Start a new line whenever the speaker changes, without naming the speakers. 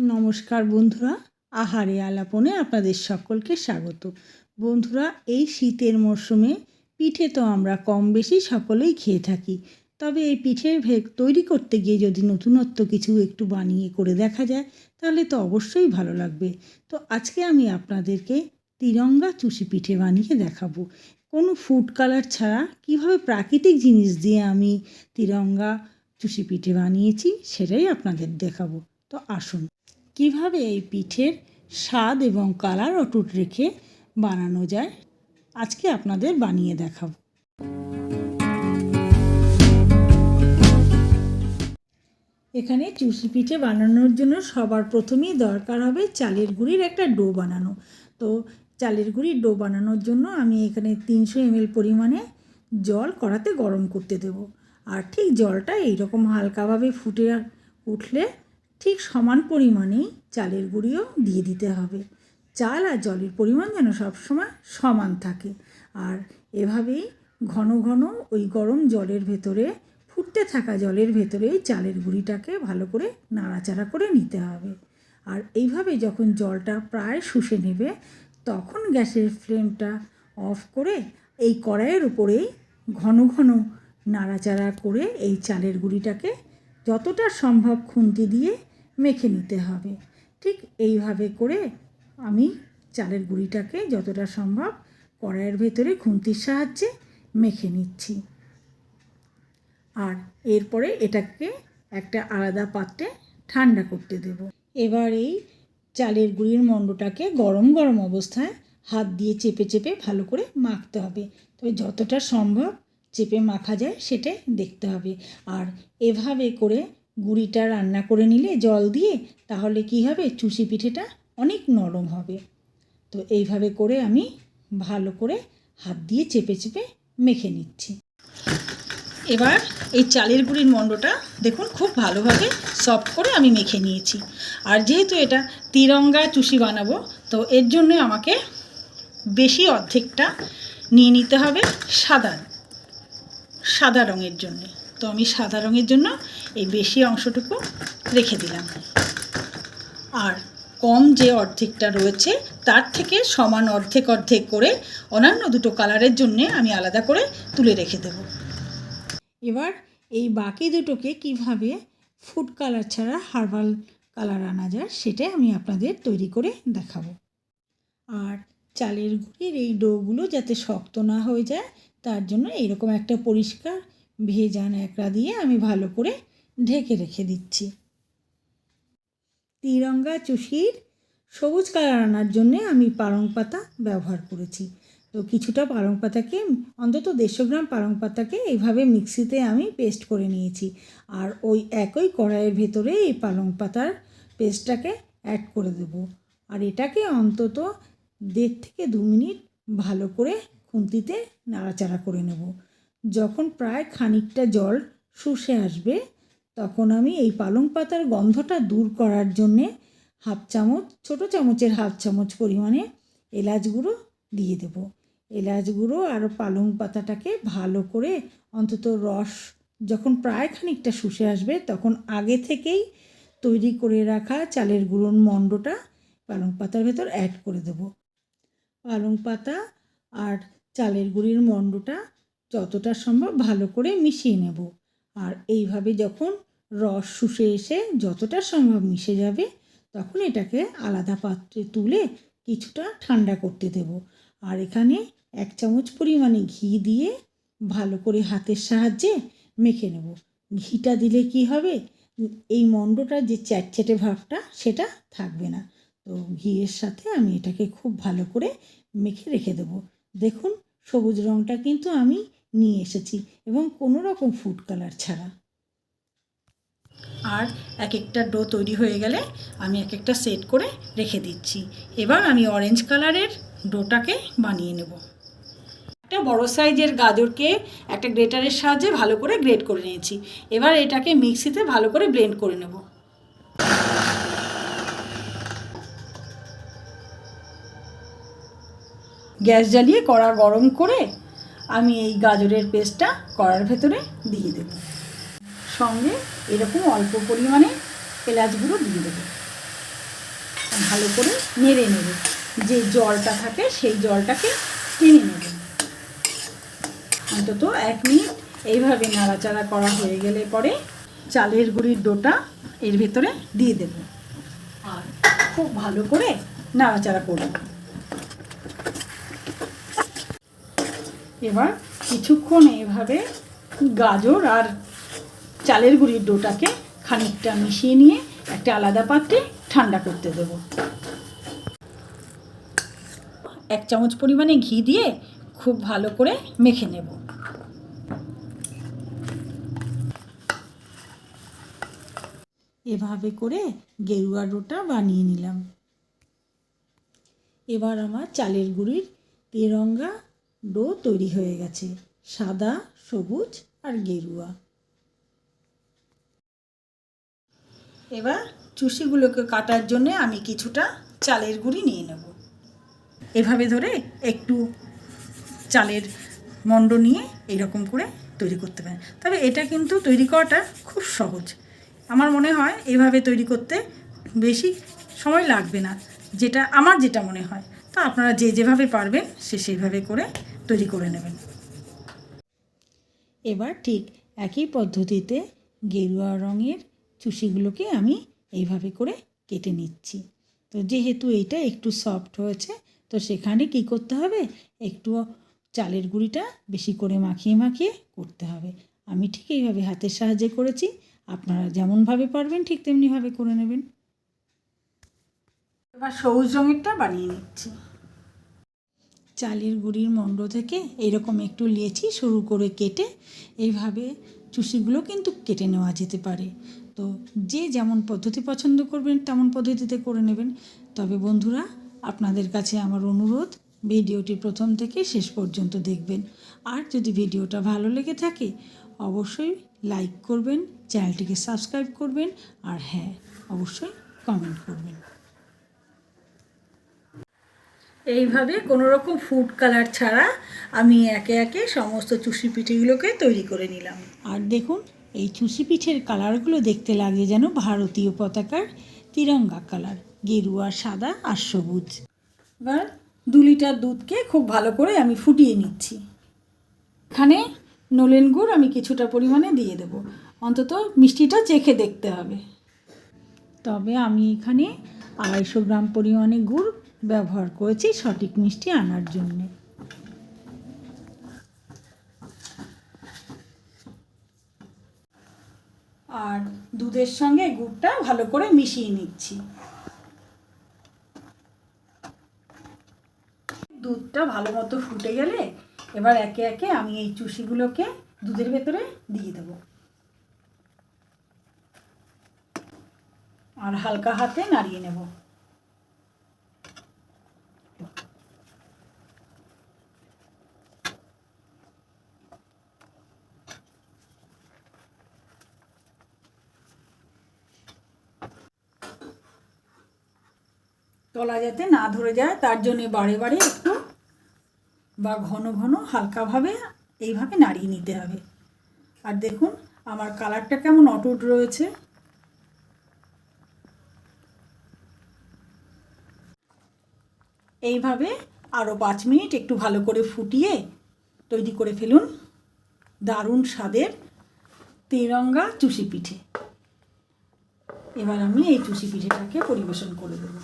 নমস্কার বন্ধুরা, আহারে আলাপনে আপনাদের সকলকে স্বাগত। বন্ধুরা, এই শীতের মরশুমে পিঠে তো আমরা কম বেশি সকলেই খেয়ে থাকি। তবে এই পিঠে ভে- তৈরি করতে গিয়ে যদি নতুনত্ব কিছু একটু বানিয়ে করে দেখা যায়, তাহলে তো অবশ্যই ভালো লাগবে। তো আজকে আমি আপনাদেরকে তিরঙ্গা চুষি পিঠে বানিয়ে দেখাবো। কোনো ফুড কালার ছাড়া কীভাবে প্রাকৃতিক জিনিস দিয়ে আমি তিরঙ্গা চুষি পিঠে বানিয়েছি, সেটাই আপনাদের দেখাবো। তো আসুন। কীভাবে এই পিঠের স্বাদ এবং কালার অটুট রেখে বানানো যায়, আজকে আপনাদের বানিয়ে দেখাবো। এখানে চুষি পিঠে বানানোর জন্য সবার প্রথমেই দরকার হবে চালের গুঁড়ির একটা ডো বানানো। তো চালের গুঁড়ির ডো বানানোর জন্য আমি এখানে তিনশো এমএল পরিমাণে জল কড়াতে গরম করতে দেব। আর ঠিক জলটা এইরকম হালকাভাবে ফুটে উঠলে ঠিক সমান পরিমাণেই চালের গুঁড়িও দিয়ে দিতে হবে। চাল আর জলের পরিমাণ যেন সবসময় সমান থাকে। আর এভাবেই ঘন ঘন ওই গরম জলের ভেতরে, ফুটতে থাকা জলের ভেতরেই চালের গুঁড়িটাকে ভালো করে নাড়াচাড়া করে নিতে হবে। আর এইভাবে যখন জলটা প্রায় শুষে নেবে, তখন গ্যাসের ফ্লেমটা অফ করে এই কড়াইয়ের উপরেই ঘন ঘন নাড়াচাড়া করে এই চালের গুঁড়িটাকে যতটা সম্ভব খুন্তি দিয়ে মেখে নিতে হবে। ঠিক এইভাবে করে আমি চালের গুঁড়িটাকে যতটা সম্ভব কড়াইয়ের ভেতরে খুন্তির সাহায্যে মেখে নিচ্ছি। আর এরপরে এটাকে একটা আলাদা পাত্রে ঠান্ডা করতে দেব। এবার এই চালের গুঁড়ির মণ্ডটাকে গরম গরম অবস্থায় হাত দিয়ে চেপে চেপে ভালো করে মাখতে হবে। তবে যতটা সম্ভব চেপে মাখা যায় সেটা দেখতে হবে। আর এভাবে করে গুঁড়িটা রান্না করে নিলে জল দিয়ে, তাহলে কি হবে? চুষি পিঠেটা অনেক নরম হবে। তো এইভাবে করে আমি ভালো করে হাত দিয়ে চেপে চেপে মেখে নিচ্ছি। এবার এই চালের গুঁড়ির মণ্ডটা দেখুন খুব ভালোভাবে সফট করে আমি মেখে নিয়েছি। আর যেহেতু এটা তিরঙ্গা চুষি বানাবো, তো এর জন্য আমাকে বেশি অর্ধেকটা নিয়ে নিতে হবে সাদা সাদা রঙের জন্য। তো আমি সাদা রঙের জন্য এই বেশি অংশটুকু রেখে দিলাম। আর কম যে অর্ধেকটা রয়েছে, তার থেকে সমান অর্ধেক অর্ধেক করে অন্যান্য দুটো কালারের জন্যে আমি আলাদা করে তুলে রেখে দেবো। এবার এই বাকি দুটোকে কীভাবে ফুড কালার ছাড়া হার্বাল কালার আনা যায় সেটাই আমি আপনাদের তৈরি করে দেখাবো। আর চালের গুঁড়ির এই ডোগুলো যাতে শক্ত না হয়ে যায়, তার জন্য এরকম একটা পরিষ্কার ভেজা ন্যাকড়া দিয়ে আমি ভালো করে ঢেকে রেখে দিচ্ছি। তিরঙ্গা চুষির সবুজ কালার আনার জন্যে আমি পালং পাতা ব্যবহার করেছি। তো কিছুটা পালং পাতাকে, অন্তত দেড়শো গ্রাম পালং পাতাকে এইভাবে মিক্সিতে আমি পেস্ট করে নিয়েছি। আর ওই একই কড়াইয়ের ভেতরে এই পালং পাতার পেস্টটাকে অ্যাড করে দেব। আর এটাকে অন্তত দেড় থেকে দু মিনিট ভালো করে খুন্তিতে নাড়াচাড়া করে নেব। যখন প্রায় খানিকটা জল শুষে আসবে, তখন আমি এই পালং পাতার গন্ধটা দূর করার জন্যে হাফ চামচ, ছোটো চামচের হাফ চামচ পরিমাণে এলাচ গুঁড়ো দিয়ে দেবো। এলাচ গুঁড়ো আর পালং পাতাটাকে ভালো করে অন্তত রস যখন প্রায় খানিকটা শুষে আসবে, তখন আগে থেকেই তৈরি করে রাখা চালের গুঁড়োর মণ্ডটা পালং পাতার ভেতর অ্যাড করে দেবো। পালং পাতা আর চালের গুঁড়ির মণ্ডটা যতটা সম্ভব ভালো করে মিশিয়ে নেব। আর এইভাবে যখন রস শুষে এসে যতটা সম্ভব মিশে যাবে, তখন এটাকে আলাদা পাত্রে তুলে কিছুটা ঠান্ডা করতে দেব। আর এখানে এক চামচ পরিমাণে ঘি দিয়ে ভালো করে হাতের সাহায্যে মেখে নেব। ঘিটা দিলে কি হবে? এই মণ্ডটার যে চ্যাটচ্যাটে ভাবটা, সেটা থাকবে না। তো ঘিয়ের সাথে আমি এটাকে খুব ভালো করে মেখে রেখে দেবো। দেখুন, সবুজ রঙটা কিন্তু আমি নিয়ে এসেছি এবং কোনো রকম ফুড কালার ছাড়া। আর এক একটা ডো তৈরি হয়ে গেলে আমি এক একটা সেট করে রেখে দিচ্ছি। এবার আমি অরেঞ্জ কালারের ডোটাকে বানিয়ে নেব। একটা বড় সাইজের গাজরকে একটা গ্রেটারের সাহায্যে ভালো করে গ্রেট করে নিয়েছি। এবার এটাকে মিক্সিতে ভালো করে ব্লেন্ড করে নেব। গ্যাস জ্বালিয়ে কড়া গরম করে আমি এই গাজরের পেস্টটা কড়ার ভেতরে দিয়ে দেব। সঙ্গে এরকম অল্প পরিমাণে এলাচ গুঁড়ো দিয়ে দেবো। ভালো করে নেড়ে নেবে যে জলটা থাকে সেই জলটাকে টেনে নেবে। অন্তত এক মিনিট এইভাবে নাড়াচাড়া করা হয়ে গেলে পরে চালের গুঁড়ির ডোটা এর ভেতরে দিয়ে দেব। আর খুব ভালো করে নাড়াচাড়া করব। এবার কিছুক্ষণ এভাবে গাজর আর চালের গুঁড়ির ডোটাকে খানিকটা মিশিয়ে নিয়ে একটা আলাদা পাত্রে ঠান্ডা করতে দেব। এক চামচ পরিমাণে ঘি দিয়ে খুব ভালো করে মেখে নেব। এভাবে করে গেরুয়া ডোটা বানিয়ে নিলাম। এবার আমার চালের গুঁড়ির তেরঙ্গা ডো তৈরি হয়ে গেছে। সাদা, সবুজ আর গেরুয়া। এবার চুষিগুলোকে কাটার জন্যে আমি কিছুটা চালের গুঁড়ি নিয়ে নেব। এভাবে ধরে একটু চালের মণ্ড নিয়ে এইরকম করে তৈরি করতে পারেন। তবে এটা কিন্তু তৈরি করাটা খুব সহজ। আমার মনে হয় এভাবে তৈরি করতে বেশি সময় লাগবে না। যেটা, আমার যেটা মনে হয়। আপনারা যে যেভাবে পারবেন, সে সেইভাবে করে তৈরি করে নেবেন। এবার ঠিক একই পদ্ধতিতে গেরুয়া রঙের চুষিগুলোকে আমি এইভাবে করে কেটে নিচ্ছি। তো যেহেতু এইটা একটু সফট হয়েছে, তো সেখানে কি করতে হবে? একটু চালের গুঁড়িটা বেশি করে মাখিয়ে মাখিয়ে করতে হবে। আমি ঠিক এইভাবে হাতের সাহায্যে করেছি। আপনারা যেমনভাবে পারবেন, ঠিক তেমনিভাবে করে নেবেন। এবার সবুজ রঙেরটা বানিয়ে নিচ্ছি। চালের গুঁড়ির মণ্ড থেকে এরকম একটু লিয়েছি শুরু করে কেটে এইভাবে চুষিগুলো কিন্তু কেটে নেওয়া যেতে পারে। তো যে যেমন পদ্ধতি পছন্দ করবেন, তেমন পদ্ধতিতে করে নেবেন। তবে বন্ধুরা, আপনাদের কাছে আমার অনুরোধ, ভিডিওটি প্রথম থেকে শেষ পর্যন্ত দেখবেন। আর যদি ভিডিওটা ভালো লেগে থাকে, অবশ্যই লাইক করবেন, চ্যানেলটিকে সাবস্ক্রাইব করবেন, আর হ্যাঁ অবশ্যই কমেন্ট করবেন। এইভাবে কোনো রকম ফুড কালার ছাড়া আমি একে একে সমস্ত চুষি পিঠেগুলোকে তৈরি করে নিলাম। আর দেখুন এই চুষি পিঠের কালারগুলো দেখতে লাগে যেন ভারতীয় পতাকার তিরঙ্গা কালার গেরুয়া সাদা আর সবুজ। এবার দু লিটার দুধকে খুব ভালো করে আমি ফুটিয়ে নিচ্ছি। এখানে নলেন গুড় আমি কিছুটা পরিমাণে দিয়ে দেব। অন্তত মিষ্টিটা চেখে দেখতে হবে। তবে আমি এখানে আড়াইশো গ্রাম পরিমাণে গুড় ব্যবহার করেছি সঠিক মিষ্টি আনার জন্যে। আর দুধের সঙ্গে গুড়টা ভালো করে মিশিয়ে নিচ্ছি। দুধটা ভালো মতো ফুটে গেলে এবার একে একে আমি এই চুষিগুলোকে দুধের ভেতরে দিয়ে দেবো। আর হালকা হাতে নাড়িয়ে নেব। তলা যাতে না ধরে যায়, তার জন্য বারে বারে একটু বা ঘন ঘন হালকাভাবে এইভাবে নাড়িয়ে নিতে হবে। আর দেখুন, আমার কালারটা কেমন অটুট রয়েছে। এইভাবে আরও পাঁচ মিনিট একটু ভালো করে ফুটিয়ে তৈরি করে ফেলুন দারুণ স্বাদের তিরঙ্গা চুষি পিঠে। এবার আমি এই চুষি পিঠেটাকে পরিবেশন করে দেবো।